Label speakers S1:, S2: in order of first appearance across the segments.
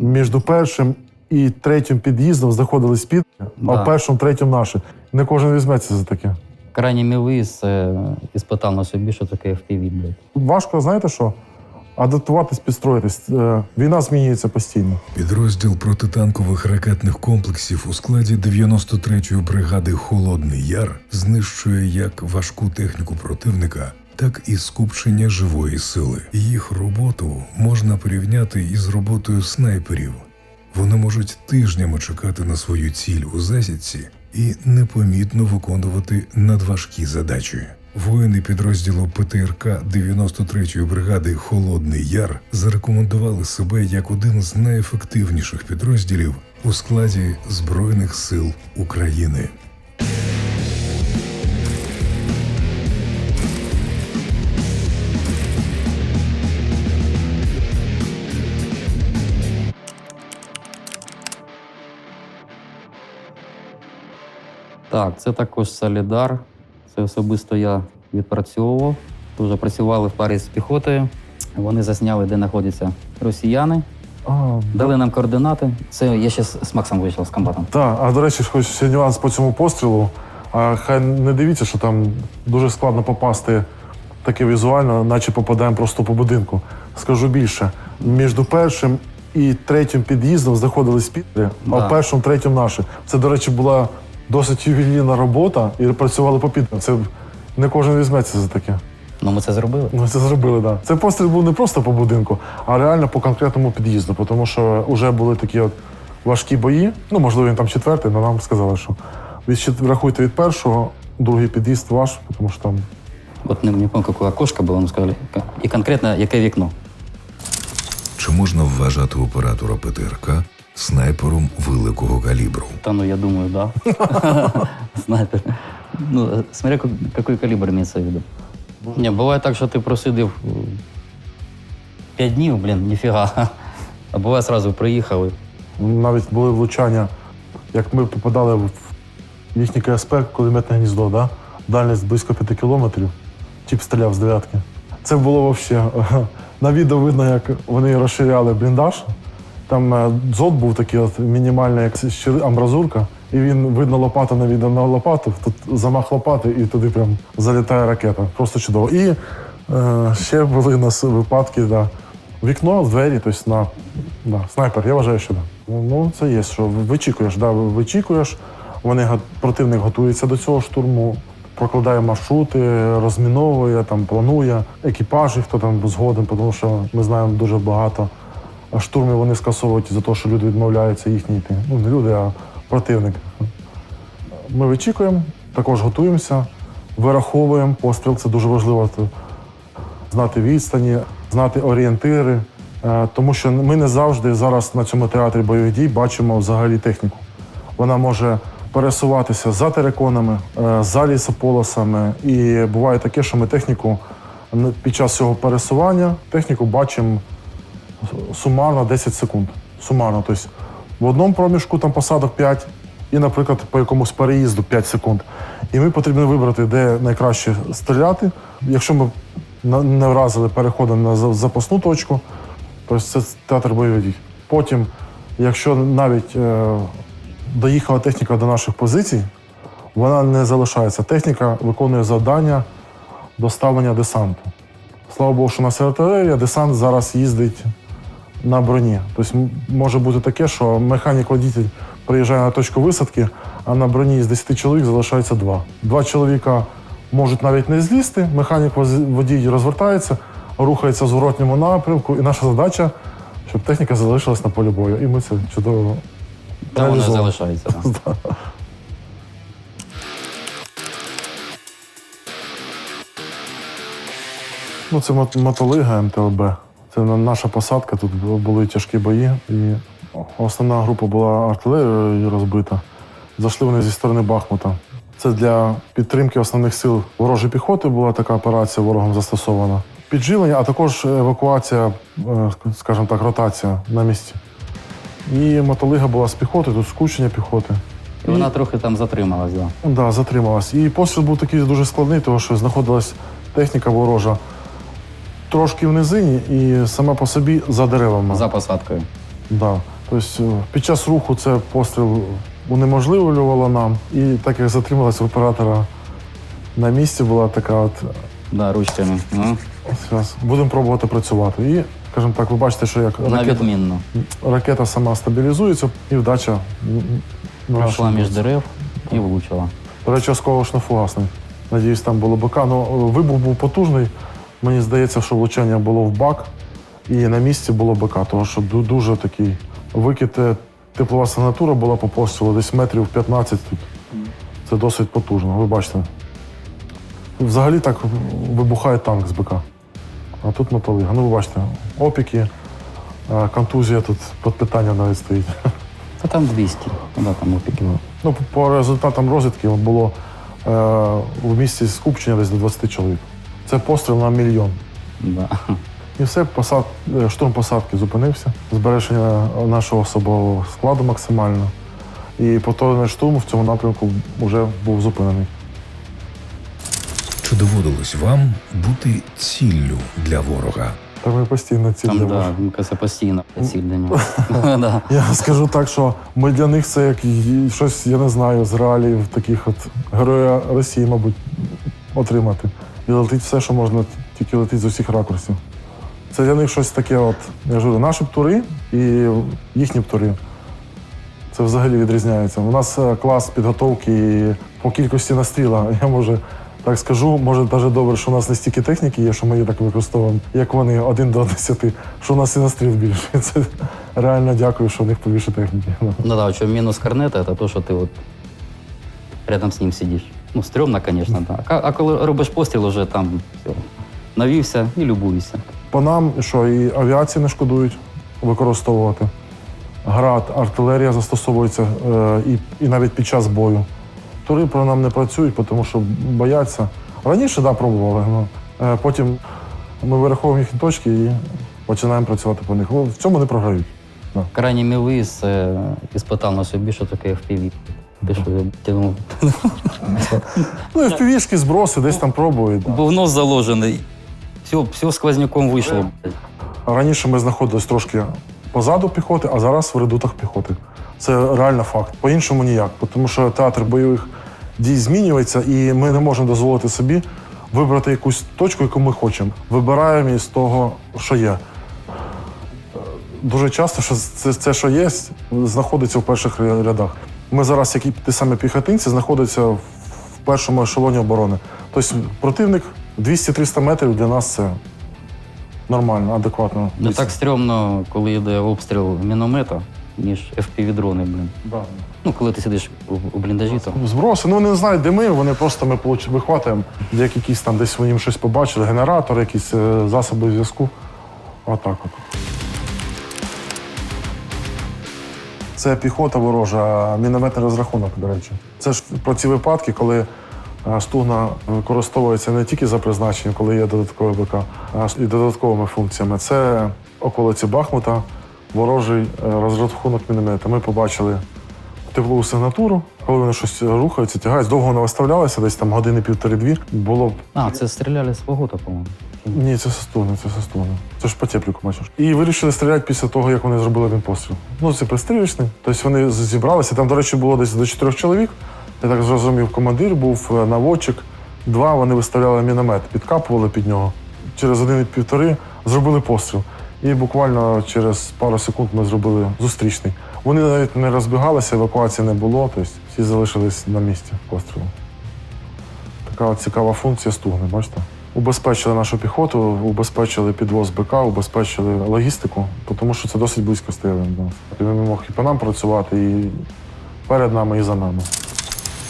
S1: Між першим і третім під'їздом знаходились під, а
S2: Да.
S1: в першому, третьому наші. Не кожен візьметься за таке.
S2: Крайній мій виїзд е, іспитав на собі, що таке FPV, блядь.
S1: Важко, знаєте що? Адаптуватись, підстроїтись. Е, Війна змінюється постійно.
S3: Підрозділ протитанкових ракетних комплексів у складі 93-ї бригади Холодний Яр знищує як важку техніку противника, так і скупчення живої сили. Їх роботу можна порівняти із роботою снайперів. Вони можуть тижнями чекати на свою ціль у засідці і непомітно виконувати надважкі задачі. Воїни підрозділу ПТРК 93-ї бригади Холодний Яр зарекомендували себе як один з найефективніших підрозділів у складі Збройних сил України.
S2: Так, це також Солідар. Це особисто я відпрацьовував. Дуже працювали в парі з піхотою. Вони засняли, де знаходяться росіяни.
S1: А,
S2: Дали нам координати. Це я ще з Максом вийшов з комбатом.
S1: Так, а до речі, хоч ще нюанс по цьому пострілу. А хай не дивіться, що там дуже складно попасти таке візуально, наче попадаємо просто по будинку. Скажу більше, між першим і третім під'їздом знаходились підри, а
S2: Да.
S1: в першому, третьому наші. Це, до речі, була досить ювелірна робота і працювали по підрам. Це не кожен візьметься за таке.
S2: Ну ми це зробили.
S1: Ми це зробили, так. Да. Цей постріл був не просто по будинку, а реально по конкретному під'їзду, тому що вже були такі от важкі бої. Ну, можливо, він там четвертий, але нам сказали, що від, рахуйте від першого, другий під'їзд ваш, тому що там
S2: От не, не пам'ятаю, яке окошко було, нам сказали. І конкретно яке вікно.
S3: Чи можна вважати оператора ПТРК снайпером великого калібру?
S2: Та ну я думаю, да. Снайпер. Ну, э, смотря ка- какой калибр имеется в виду. Не, буває так, що ти просидив 5 днів, блін, ніфіга. А буває сразу приїхали.
S1: навіть були влучання, як ми попадали в їхній КСП, кулеметне гніздо, да? дальність близько 5 кілометрів, тіп стріляв з дев'ятки. Це було взагалі. На відео видно, як вони розширяли бліндаж. Там е, дзот був такий от мінімальний, як щели- амбразурка, і він видно лопата відео на лопату, тут замах лопати, і туди прям залітає ракета. Просто чудово. І е, ще були у нас випадки, да. вікно, двері, тобто на да, снайпер, я вважаю, що да. Ну, це є, що вичікуєш, да, вичікуєш, вони противник готується до цього штурму, прокладає маршрути, розміновує, там, планує екіпажі, хто там згоден, тому що ми знаємо дуже багато штурмів вони скасовують за те, що люди відмовляються їхні йти. Ну, не люди, а противник. Ми вичікуємо, також готуємося, вираховуємо постріл, це дуже важливо. Знати відстані, знати орієнтири. Е, Тому що ми не завжди зараз на цьому театрі бойових дій бачимо взагалі техніку. Вона може пересуватися за териконами, е, за лісополосами. І буває таке, що ми техніку під час цього пересування техніку бачимо сумарно 10 секунд. Сумарно. Тобто в одному проміжку там посадок 5, і, наприклад, по якомусь переїзду 5 секунд. І ми потрібно вибрати, де найкраще стріляти. Якщо ми не вразили, переходимо на запасну точку, тобто це театр бойових дій. Потім, якщо навіть е, доїхала техніка до наших позицій, вона не залишається. Техніка виконує завдання доставлення десанту. Слава Богу, що у нас артилерія, десант зараз їздить на броні. Тобто може бути таке, що механік-водитель приїжджає на точку висадки, а на броні з 10 чоловік залишається два. Два чоловіка можуть навіть не злізти, механік водій розвертається, рухається в зворотньому напрямку, і наша задача, щоб техніка залишилась на полі бою. І ми це чудово реалізовуємо.
S2: залишаються. Да.
S1: Ну, це мотолига МТЛБ. Це наша посадка, тут були тяжкі бої. І основна група була артилерією розбита. Зайшли вони зі сторони Бахмута. Це для підтримки основних сил ворожої піхоти була така операція ворогом застосована. Підживлення, а також евакуація, е, скажімо так, ротація на місці. І мотолига була з піхоти, тут скучення піхоти.
S2: І вона трохи там затрималась, да.
S1: Ну, Да, затрималась. І постріл був такий дуже складний, тому що знаходилась техніка ворожа трошки в низині і сама по собі за деревами.
S2: За посадкою.
S1: Да. Тобто е, під час руху це постріл унеможливлювало нам. І так як затрималась оператора на місці, була така от
S2: Да, ручками. Ну,
S1: зараз будемо пробувати працювати. І, скажімо так, ви бачите, що як ракета, ракета сама стабілізується і вдача. м, м,
S2: Пройшла між дерев і влучила.
S1: До речі, не фугасний. Надіюсь, там було БК. Ну, вибух був потужний. Мені здається, що влучання було в бак, і на місці було БК, тому що дуже такий викид. е, Теплова сигнатура була по пострілу, десь метрів 15 тут. Це досить потужно, ви бачите. Взагалі так вибухає танк з БК. А тут мотолига. Ну, ви бачите, опіки, е, контузія тут під питання навіть стоїть.
S2: Та там 200. Ну, да, там опіки.
S1: Ну, по- по результатам розвідки було е, в місті скупчення десь до 20 чоловік. Це постріл на мільйон.
S2: Да.
S1: І все, посад, е, штурм посадки зупинився, збереження нашого особового складу максимально. І повторний штурм в цьому напрямку вже був зупинений.
S3: Чи доводилось вам бути ціллю для ворога?
S1: Та ми постійно ці
S2: Там,
S1: для
S2: да, мені постійно ціль для нього. Да.
S1: Я скажу так, що ми для них це як щось, я не знаю, з реалів таких от героя Росії, мабуть, отримати. І летить все, що можна, тільки летить з усіх ракурсів. Це для них щось таке, от, я ж говорю, наші птури і їхні птури. Це взагалі відрізняється. У нас е, клас підготовки по кількості настріла. Я може так скажу, може навіть добре, що у нас не стільки техніки є, що ми її так використовуємо, як вони один до десяти, що у нас і настріл більше. Це реально дякую, що у них побільше техніки.
S2: Ну да, что минус корнета это то, что ты вот рядом с ним сидишь. Ну, стрёмно, конечно, да. А, а коли робиш постріл, уже там все. Навівся і любуйся.
S1: По нам, що і авіації не шкодують використовувати. Град, артилерія застосовується е, і, і навіть під час бою. Тури про нам не працюють, тому що бояться. Раніше да, пробували. Ну, е, потім ми вираховуємо їхні точки і починаємо працювати по них. В цьому не програють.
S2: Крайній мілий з е, іспитав на собі, що таке FPV. Ти що, я тягнув.
S1: Ну і в півішки зброси десь там пробують. да.
S2: Був нос заложений. Все, все сквозняком вийшло.
S1: Раніше ми знаходились трошки позаду піхоти, а зараз в редутах піхоти. Це реально факт. По-іншому ніяк, тому що театр бойових дій змінюється, і ми не можемо дозволити собі вибрати якусь точку, яку ми хочемо. Вибираємо із того, що є. Е, Дуже часто що це, це, що є, знаходиться в перших рядах. Ми зараз, як і ті самі піхотинці, знаходяться в першому ешелоні оборони. Тобто противник 200-300 метрів для нас це нормально, адекватно.
S2: Не так стрьомно, коли йде обстріл міномета, ніж FPV-дрони, блін.
S1: Да.
S2: Ну, коли ти сидиш у, у бліндажі, то
S1: Зброси, ну вони не знають, де ми, вони просто ми получ- вихватуємо, як якісь там десь вони їм щось побачили, генератор, якісь е, засоби зв'язку. Отак от. Це піхота ворожа, мінометний розрахунок, до речі. Це ж про ці випадки, коли е, стугна використовується не тільки за призначенням, коли є додатковий БК, а і додатковими функціями. Це околиці Бахмута, ворожий е, розрахунок міномета. Ми побачили теплову сигнатуру, коли вони щось рухаються, тягаються. Довго не виставлялися, десь там години півтори-дві. Було
S2: А, це стріляли з фагота, по-моєму.
S1: ні, це состугне, це состугне. Це ж по тепліку бачиш. І вирішили стріляти після того, як вони зробили один постріл. Ну, це пристрілічний. Тобто вони зібралися. Там, до речі, було десь до чотирьох чоловік. Я так зрозумів, командир був, е, наводчик. Два вони виставляли міномет, підкапували під нього. Через один-півтори зробили постріл. І буквально через пару секунд ми зробили зустрічний. Вони навіть не розбігалися, евакуації не було, тобто всі залишились на місці пострілу. Така от цікава функція стугни, бачите? Убезпечили нашу піхоту, убезпечили підвоз БК, убезпечили логістику, тому що це досить близько стояли до нас. Він мог і по нам працювати, і перед нами, і за нами.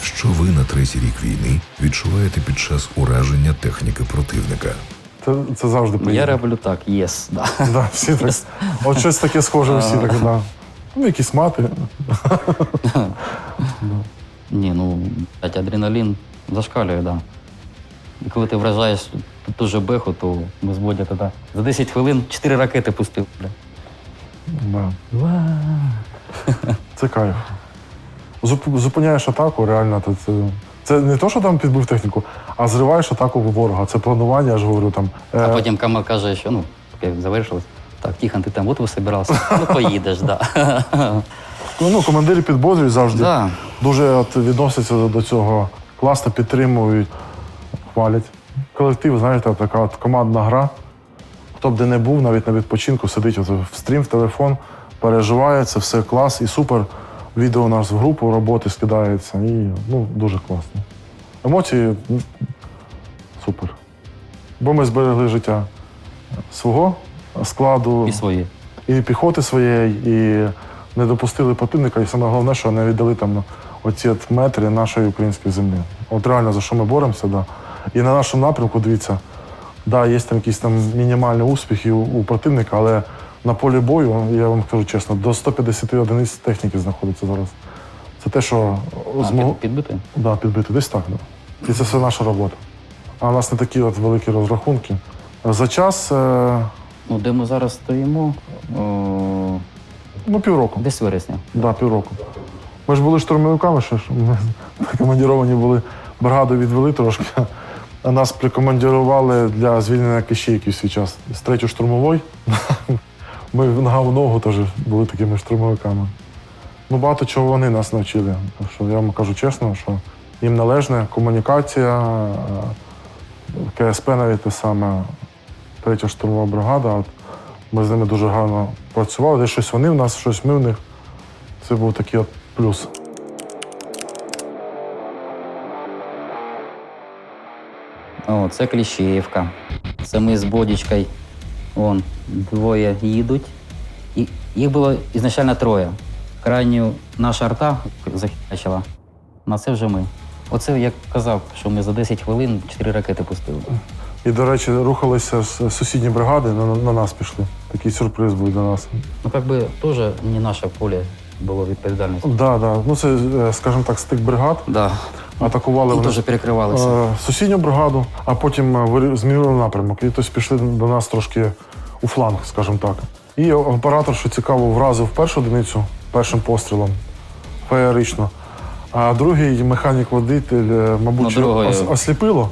S3: Що ви на третій рік війни відчуваєте під час ураження техніки противника?
S1: Це, це завжди
S2: Я
S1: приємно.
S2: роблю так, єс, да.
S1: Да, всі так. От щось таке схоже, всі так, да. Ну, якісь мати.
S2: Ні, ну, блядь, адреналін зашкалює, да. І коли ти вражаєш ту же беху, то ми з Бодя тоді за 10 хвилин 4 ракети пустив. Бля.
S1: Да. Це кайф. Зуп- Зупиняєш атаку, реально, то це. Це не то, що там підбив техніку, а зриваєш атаку ворога. Це планування, я ж говорю там.
S2: А
S1: е,
S2: потім Камал каже, що ну, як завершилось. Так, Тихон, ти там от собирався? Ну, поїдеш, так. Да.
S1: Ну, командири підбодрюють завжди.
S2: Да.
S1: Дуже от, відносяться до цього, класно підтримують, хвалять. Колектив, знаєте, така от командна гра. Хто б де не був, навіть на відпочинку, сидить от в стрім, в телефон, переживає, це все клас і супер. Відео у нас в групу роботи скидається. І ну, дуже класно. Емоції ну, супер. Бо ми зберегли життя свого складу
S2: І свої.
S1: і піхоти своєї, і не допустили противника, і саме головне, що не віддали там оці от метри нашої української землі. От реально за що ми боремося, да. І на нашому напрямку, дивіться, да, є там якісь там мінімальні успіхи у, у противника, але на полі бою, я вам кажу чесно, до 150 одиниць техніки знаходиться зараз. Це те, що
S2: А,
S1: змогло
S2: під, підбити?
S1: да, підбити. Десь так. Да. І це все наша робота. А у нас не такі от великі розрахунки. За час, е,
S2: Ну, де ми зараз стоїмо, о,
S1: ну, півроку.
S2: десь вересня.
S1: Да, півроку. Ми ж були штурмовиками, ще ж ми командіровані були, бригаду відвели трошки. А нас прикомандірували для звільнення Кищейки в свій час з третьої штурмової. Ми нога в ногу теж були такими штурмовиками. Ну, багато чого вони нас навчили. Так що я вам кажу чесно, що їм належна комунікація, е, КСП навіть те саме, третя штурмова бригада. От Ми з ними дуже гарно працювали. Десь щось вони в нас, щось ми в них. Це був такий от плюс.
S2: О, це Кліщеївка. Це ми з Бодічкою. Вон, двоє їдуть. І їх було ізначально троє. Крайню наша арта захищала. На це вже ми. Оце як казав, що ми за 10 хвилин 4 ракети пустили.
S1: І, до речі, рухалися з сусідні бригади, на, на нас пішли. Такий сюрприз був для нас.
S2: Ну, як би теж не наше поле було відповідальність.
S1: Да, да. Ну, це, е, скажімо так, стик бригад.
S2: Да.
S1: Атакували вони
S2: теж перекривалися.
S1: е, сусідню бригаду, а потім е, змінили напрямок. І тобто пішли до нас трошки у фланг, скажімо так. І оператор, що цікаво, вразив першу одиницю першим пострілом феєрично. А другий механік-водитель, е, мабуть,
S2: Ну, другої-
S1: осліпило.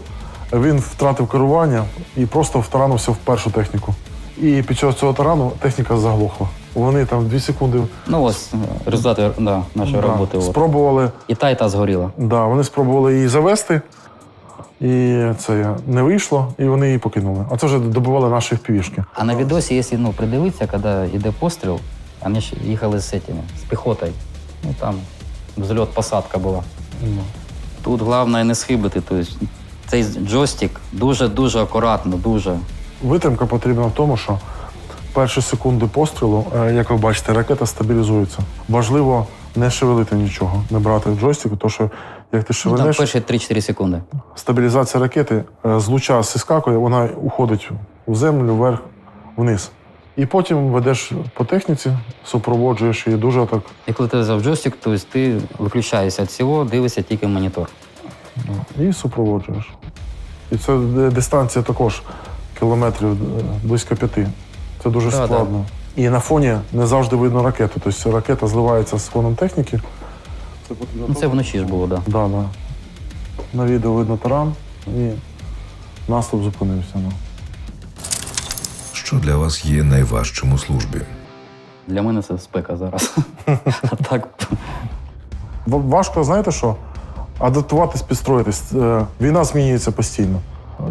S1: Він втратив керування і просто втаранився в першу техніку. І під час цього тарану техніка заглохла. Вони там дві секунди
S2: Ну ось е, результати да, нашої
S1: да,
S2: роботи. От.
S1: спробували.
S2: І та, і та згоріла.
S1: Да, вони спробували її завести, і це не вийшло, і вони її покинули. А це вже добували наші впівішки.
S2: А на відосі, якщо ну, придивитися, коли йде постріл, вони ж їхали з цими, з піхотою. Ну там взльот, посадка була. Тут головне не схибити. Тобто, цей джойстик дуже-дуже акуратно, дуже.
S1: Витримка потрібна в тому, що перші секунди пострілу, е, як ви бачите, ракета стабілізується. Важливо не шевелити нічого, не брати джойстик, тому що як ти
S2: Ну, там
S1: шевелиш,
S2: перші 3-4 секунди.
S1: стабілізація ракети е, з луча зіскакує, вона уходить у землю, вверх, вниз. І потім ведеш по техніці, супроводжуєш її дуже так
S2: І коли ти взяв джойстик, тобто ти виключаєшся від всього, дивишся тільки монітор.
S1: і супроводжуєш. І це дистанція також кілометрів е, близько п'яти. Це дуже
S2: Да,
S1: складно. І на фоні не завжди видно ракету. Тобто ракета зливається з фоном техніки. Це потрібно.
S2: Це вночі ж було, так. Да.
S1: Да, да. На відео видно таран і наступ зупинився. Ну.
S3: Що для вас є найважчим у службі?
S2: Для мене це спека зараз. А так
S1: Важко, знаєте що? Адаптуватись, підстроїтись. Е, Війна змінюється постійно.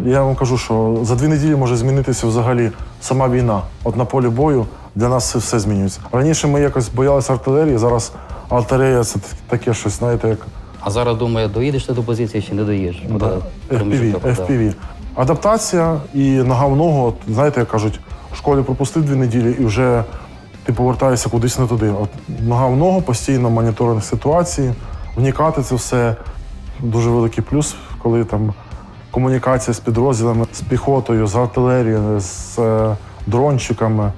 S1: Я вам кажу, що за дві неділі може змінитися взагалі сама війна. От на полі бою для нас все, змінюється. Раніше ми якось боялися артилерії, зараз артилерія це таке щось, знаєте, як
S2: А зараз думаю, доїдеш ти до позиції чи не доїдеш. Буде
S1: FPV. FPV. Адаптація і нога в ногу, знаєте, як кажуть, в школі пропустив дві неділі і вже ти повертаєшся кудись не туди. От нога в ногу, постійно моніторинг ситуації, вникати це все дуже великий плюс, коли там комунікація з підрозділами, з піхотою, з артилерією, з е, дрончиками.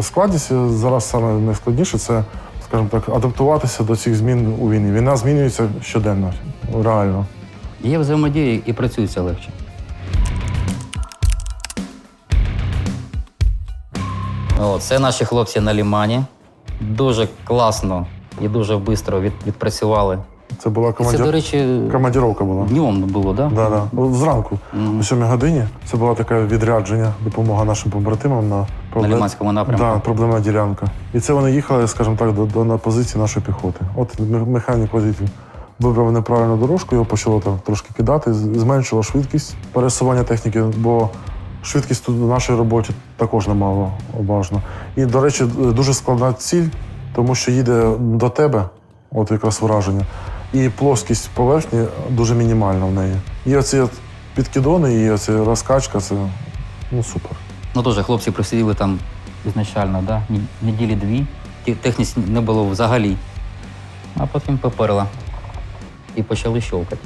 S1: Складність зараз саме найскладніше це, скажімо так, адаптуватися до цих змін у війні. Війна змінюється щоденно, реально.
S2: Є взаємодія і працюється легше. О, це наші хлопці на лімані. Дуже класно і дуже швидко від, відпрацювали
S1: Це була
S2: Це, до речі,
S1: командіровка була.
S2: днем було, так? Да?
S1: Да, да. Зранку,
S2: Мгм.
S1: о 7 годині, це була така відрядження, допомога нашим побратимам на,
S2: На Лиманському напрямку.
S1: Да, проблемна ділянка. І це вони їхали, скажімо так, до, до на позиції нашої піхоти. От ме- механік водитель вибрав неправильну дорожку, його почало там трошки кидати, зменшило швидкість пересування техніки, бо швидкість тут в нашій роботі також немало обажно. І, до речі, дуже складна ціль, тому що їде до тебе, от якраз враження, і плоскість поверхні дуже мінімальна в неї. І оці от підкидони, і оця розкачка це ну, супер.
S2: Ну теж хлопці просиділи там ізначально, да? неділі дві. Техніці не було взагалі. А потім поперла. І почали щовкати.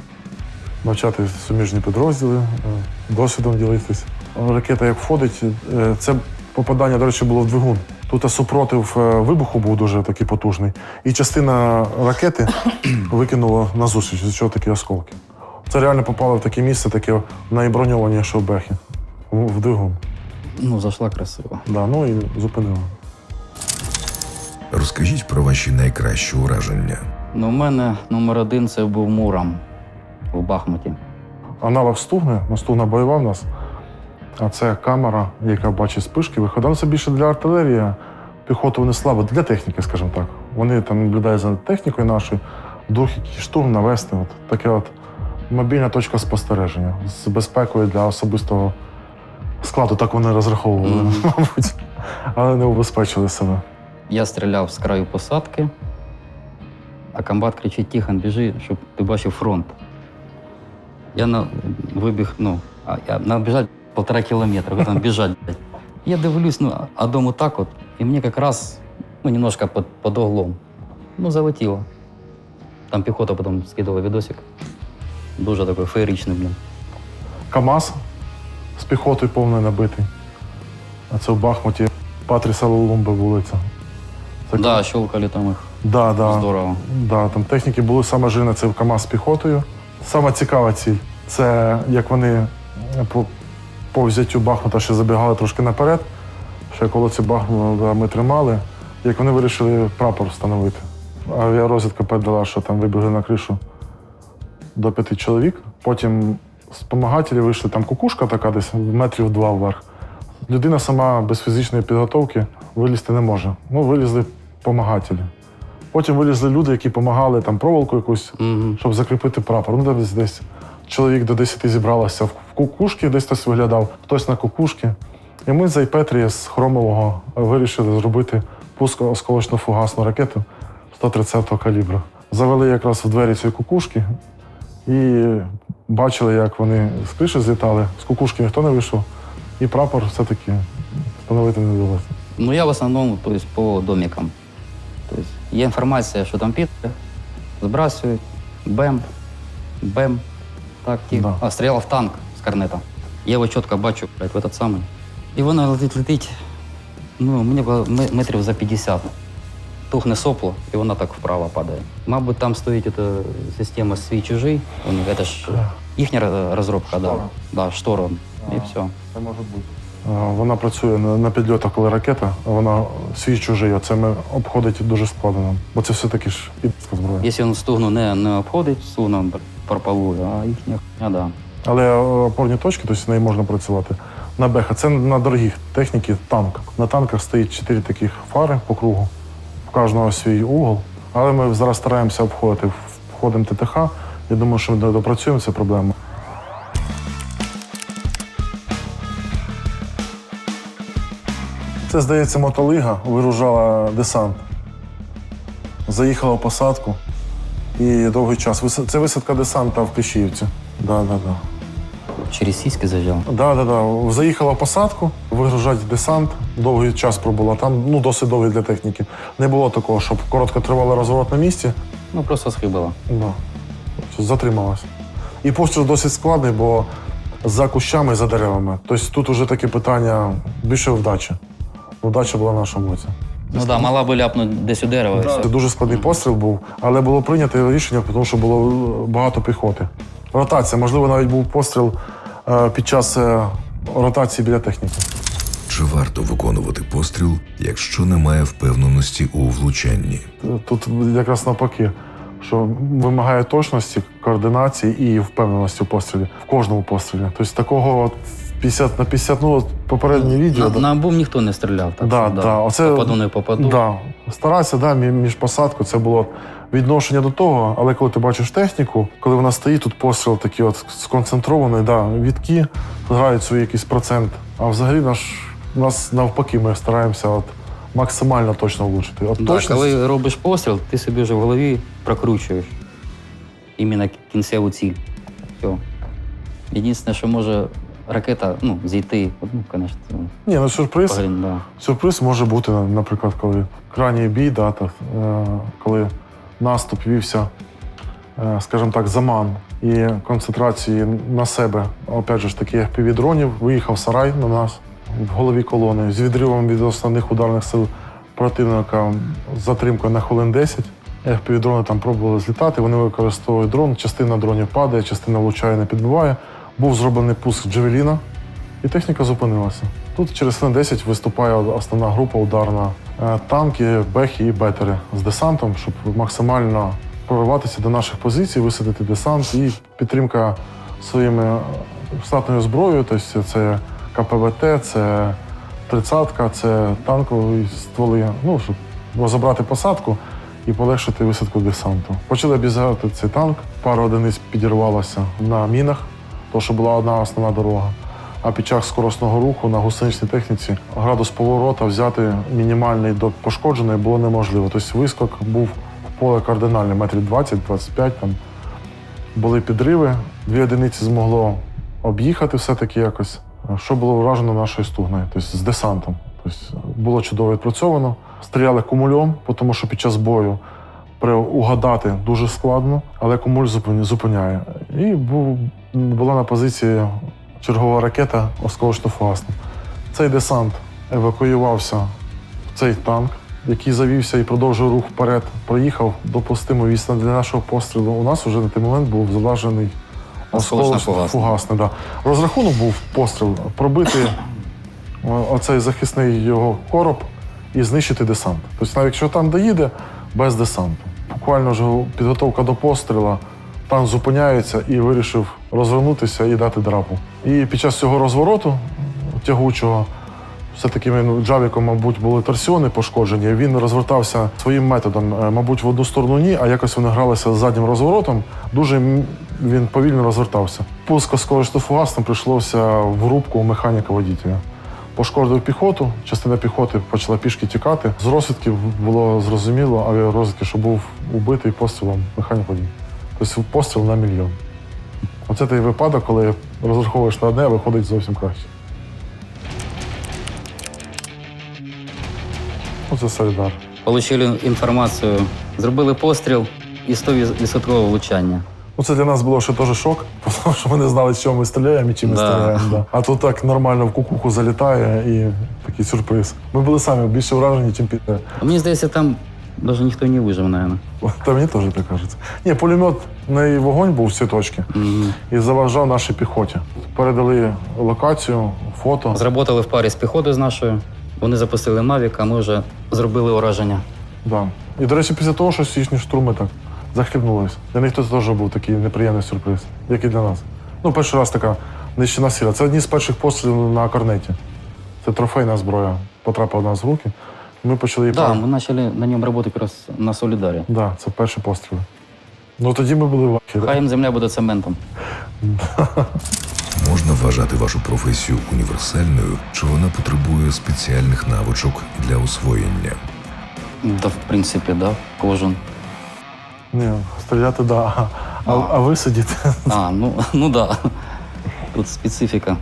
S1: навчати суміжні підрозділи, е, досвідом ділитись. Ракета як входить, е, це попадання, до речі, було в двигун. Тут супротив е, вибуху був дуже такий потужний, і частина ракети викинула назустріч, з чого такі осколки. Це реально попало в таке місце, таке найброньованіше в бехі, в двигун.
S2: Ну, зайшла красиво.
S1: Да, ну і зупинила.
S3: Розкажіть про ваші найкращі ураження.
S2: Ну, у мене номер один це був Муром у Бахмуті.
S1: Аналог стугни, ну стугна бойова в нас. А це камера, яка бачить спишки, виходить. Ну, Це більше для артилерії. Піхоту вони слабо, для техніки, скажімо так. Вони там наблюдають за технікою нашою, дух штурм навести. От таке от мобільна точка спостереження з безпекою для особистого складу. Так вони розраховували,
S2: Мгм.
S1: мабуть, але не убезпечили себе.
S2: Я стріляв з краю посадки, а комбат кричить: Тихон, біжи, щоб ти бачив фронт. Я на вибіг, ну, а я на біжать полтора кілометра, ви там біжать. блядь. Я дивлюсь, ну, а дому так от, і мені якраз ну, немножко під, під углом. Ну, залетіло. Там піхота потім скидала відосик. Дуже такий феєричний, блін.
S1: КАМАЗ з піхотою повний набитий. А це в Бахмуті Патріса Лумби вулиця. Це
S2: Да, щелкали там їх.
S1: Да, да.
S2: Здорово.
S1: Да, там техніки були саме жирне, це КАМАЗ з піхотою. Саме цікава ціль це як вони по, по взяттю Бахмута ще забігали трошки наперед. Ще коли ці Бахмута ми тримали, як вони вирішили прапор встановити. Авіарозвідка передала, що там вибігли на кришу до п'яти чоловік. Потім спомагателі вийшли, там кукушка така десь метрів два вверх. Людина сама без фізичної підготовки вилізти не може. Ну, вилізли помагателі. Потім вилізли люди, які допомагали там проволоку якусь,
S2: Угу.
S1: щоб закріпити прапор. Ну, десь десь чоловік до 10 зібралося в кукушки, десь хтось виглядав, хтось на кукушки. І ми з Айпетрі з Хромового вирішили зробити пуск осколочно-фугасну ракету 130-го калібру. Завели якраз в двері цієї кукушки і бачили, як вони з криші злітали. З кукушки ніхто не вийшов, і прапор все-таки встановити не вдалося.
S2: Ну, я в основном, то есть, по домикам. То есть, є інформація, що там під збрасують, бем, бем, так, ті.
S1: Да.
S2: А стріляв в танк з карнета. Я його чітко бачу, блядь, в этот самий. І воно летить, летить. Ну, мені було ме- метрів за 50. Тухне сопло, і вона так вправо падає. Мабуть, там стоїть эта система свій чужий. У них це ж їхня розробка, да. Да, шторон. І все.
S1: Це може бути. Вона працює на, підльотах, коли ракета, а вона свій чужий. Оце ми обходить дуже складно. Бо це все-таки ж ідська зброя.
S2: Якщо він стугну не, не обходить, стугну пропалує, а їхня хуйня, да.
S1: Але опорні точки, тобто з нею можна працювати. На беха. Це на дорогих техніки танк. На танках стоїть чотири таких фари по кругу, в кожного свій угол. Але ми зараз стараємося обходити входом ТТХ. Я думаю, що ми допрацюємо цю проблему. Це, здається, мотолига вигружала десант. Заїхала в посадку і довгий час. Це висадка десанта в Кліщіївці. Да, да, да.
S2: Через сіськи заїжджав.
S1: Да, да, да. Заїхала в посадку, вигружати десант. Довгий час пробула. Там ну, досить довгий для техніки. Не було такого, щоб коротко тривалий розворот на місці.
S2: Ну, просто схибила.
S1: Да. Затрималась. І постріл досить складний, бо за кущами, за деревами. Тобто тут вже таке питання більше вдачі. Вдача була на нашому боці.
S2: Ну да, мала би ляпнути десь у дерево. все.
S1: Це дуже складний постріл був, але було прийнято рішення, тому що було багато піхоти. Ротація, можливо, навіть був постріл е, під час е, ротації біля техніки.
S3: Чи варто виконувати постріл, якщо немає впевненості у влучанні?
S1: Тут якраз навпаки. що вимагає точності, координації і впевненості в пострілі, в кожному пострілі. Тобто такого от 50 на 50, ну от попереднє відео.
S2: На, на обум ніхто не стріляв. Так,
S1: Да,
S2: що,
S1: да. Оце-
S2: Попаду, не попаду.
S1: Да. Старайся, да, між посадкою це було відношення до того, але коли ти бачиш техніку, коли вона стоїть, тут постріл такий от сконцентрований, да, відки грають свій якийсь процент. А взагалі наш, у нас навпаки, ми стараємося от максимально точно влучити. От
S2: Да,
S1: точність,
S2: коли робиш постріл, ти собі вже в голові прокручуєш іменно кінцеву ціль. Все. Єдине, що може ракета ну, зійти, ну, звісно,
S1: Ні, ну сюрприз.
S2: погрін, да.
S1: Сюрприз може бути, наприклад, коли крайній бій, да, так, е, коли наступ вівся, е, скажімо так, заман і концентрації на себе, опять же ж таки, півдронів, виїхав сарай на нас в голові колони з відривом від основних ударних сил противника з затримкою на хвилин 10. FPV-дрони там пробували злітати, вони використовують дрон, частина дронів падає, частина влучає, не підбиває. Був зроблений пуск Джевеліна, і техніка зупинилася. Тут через хвилин 10 виступає основна група ударна. Е, Танки, бехи і бетери з десантом, щоб максимально прорватися до наших позицій, висадити десант і підтримка своїми е, штатною зброєю. Тобто це КПВТ, це тридцятка, це танкові стволи. Ну, щоб розібрати посадку і полегшити висадку десанту. Почали обізгати цей танк, пара одиниць підірвалося на мінах, тому що була одна основна дорога. А під час скоростного руху на гусеничній техніці градус поворота взяти мінімальний до пошкодженої було неможливо. Тобто вискок був в поле кардинальний, метрів 20-25 там. Були підриви, дві одиниці змогло об'їхати все-таки якось. Що було вражено нашою стугною, тобто з десантом. Тобто було чудово відпрацьовано. Стріляли кумульом, тому що під час бою угадати дуже складно, але кумуль зупиняє. І був, була на позиції чергова ракета осколочно-фугасна. Цей десант евакуювався в цей танк, який завівся і продовжив рух вперед. Проїхав допустиму відстань для нашого пострілу. У нас вже на той момент був залажений
S2: Осколочно-фугасний.
S1: Да. Розрахунок був постріл пробити оцей захисний його короб і знищити десант. Тобто, навіть якщо танк доїде, без десанту. Буквально вже підготовка до постріла, танк зупиняється і вирішив розвернутися і дати драпу. І під час цього розвороту тягучого, все-таки він джавіком, мабуть, були торсіони пошкоджені. Він розвертався своїм методом, е, мабуть, в одну сторону ні, а якось вони гралися з заднім розворотом. Дуже він повільно розвертався. Пуск осколочно фугасним прийшлося в рубку механіка водителя. Пошкодив піхоту, частина піхоти почала пішки тікати. З розвідки було зрозуміло, авіарозвідки, що був убитий пострілом механік водій. Тобто постріл на мільйон. Оце той випадок, коли розраховуєш на одне, а виходить зовсім краще. Оце солідар.
S2: Получили інформацію, зробили постріл і 100% влучання.
S1: Ну, це для нас було ще теж шок, тому що ми не знали, з чого ми стріляємо і чим ми
S2: Да.
S1: стріляємо. Да. А тут так нормально в кукуху залітає і такий сюрприз. Ми були самі більше вражені, ніж під.
S2: Мені здається, там навіть ніхто не вижив, мабуть.
S1: Та мені теж так кажеться. Ні, пулемет не вогонь був цієї точки і заважав нашій піхоті. Передали локацію, фото.
S2: Зработали в парі з піхотою з нашою. Вони запустили Mavic, а ми вже зробили ураження.
S1: Да. І, до речі, після того, що їхні штурми так захлібнулись. Для них це теж був такий неприємний сюрприз, як і для нас. Ну, перший раз така нищена сила. Це одні з перших пострілів на корнеті. Це трофейна зброя потрапила до нас в руки. Ми почали її
S2: Так,
S1: пар-
S2: да, ми почали на ньому працювати якраз на Солідарі.
S1: Да, це перші постріли. Ну тоді ми були в ахері.
S2: Хай їм земля буде цементом.
S3: Можна вважати вашу професію універсальною, чи вона потребує спеціальних навичок для освоєння?
S2: Да, в принципі, да, кожен.
S1: Ні, стріляти, да. А, а, а висидіти.
S2: А, ну, ну да. Тут специфіка.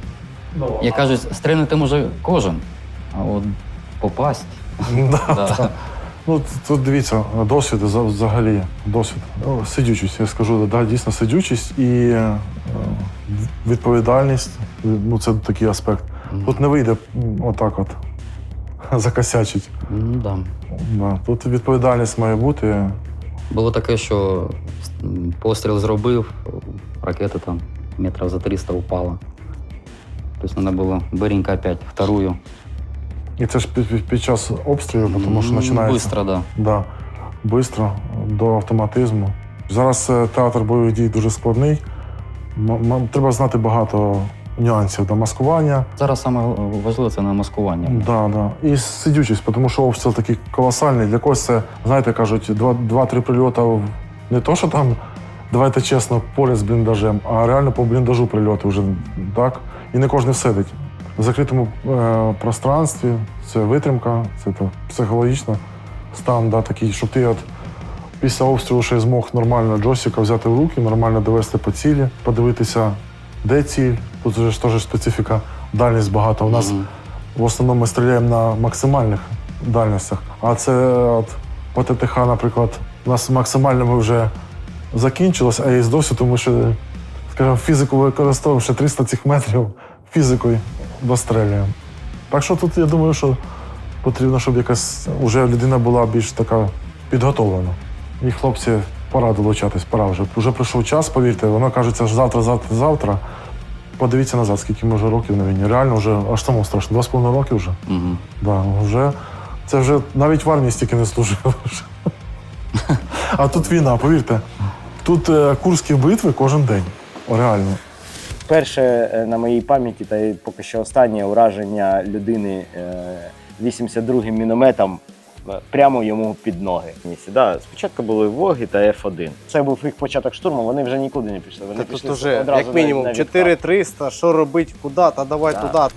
S2: Як кажуть, стрельнути може кожен, а от попасть.
S1: Да.
S2: Да.
S1: Ну, тут дивіться, досвід взагалі, досвід. Сидючість, я скажу, да, дійсно сидючість і е, відповідальність. Ну, це такий аспект. Тут не вийде отак от закосячить.
S2: Ну, да.
S1: Да. Тут відповідальність має бути.
S2: Було таке, що постріл зробив, ракета там метрів за 300 упала. Тобто треба було биренько опять вторую.
S1: І це ж під, час обстрілу, тому що починається.
S2: Быстро, да.
S1: Да. Бистро, до автоматизму. Зараз е, театр бойових дій дуже складний. Треба знати багато нюансів до маскування.
S2: Зараз саме важливе це на маскування.
S1: Да, да. І сидючість, тому що обстріл такий колосальний. Для когось це, знаєте, кажуть, два- два-три прильоти не то, що там, давайте чесно, поряд з бліндажем, а реально по бліндажу прильоти вже так. І не кожен сидить. В закритому е, пространстві це витримка, це то, психологічно стан да, такий, щоб ти от після обстрілу ще й змог нормально джойстика взяти в руки, нормально довести по цілі, подивитися, де ціль. Тут вже ж теж специфіка, дальність багато. У нас
S2: Мгм.
S1: в основному ми стріляємо на максимальних дальностях. А це от по ТТХ, наприклад, у нас максимально ми вже закінчилось, а є досі, тому що, скажімо, фізику використовуємо ще 300 цих метрів фізикою дострелюємо. Так що тут я думаю, що потрібно, щоб якась уже людина була більш така підготовлена. І хлопці, пора долучатись, пора вже. Вже прийшов час, повірте, воно кажеться завтра, завтра, завтра. Подивіться назад, скільки ми вже років на війні. Реально вже аж самому страшно. Два з половиною роки вже.
S2: Мгм.
S1: Да, вже, це вже навіть в армії стільки не служив. А тут війна, повірте. Тут е, курські битви кожен день. Реально.
S4: Перше е, на моїй пам'яті, та й поки що останнє ураження людини е, 82-м мінометом е, прямо йому під ноги. Да, спочатку були Воги та F1. Це був їх початок штурму, вони вже нікуди не пішли. Вони
S5: Та тут
S4: пішли
S5: уже
S4: одразу
S5: як мінімум
S4: на, на відкат.
S5: 4300, що робити, куди, та давай
S4: Да.
S5: туди.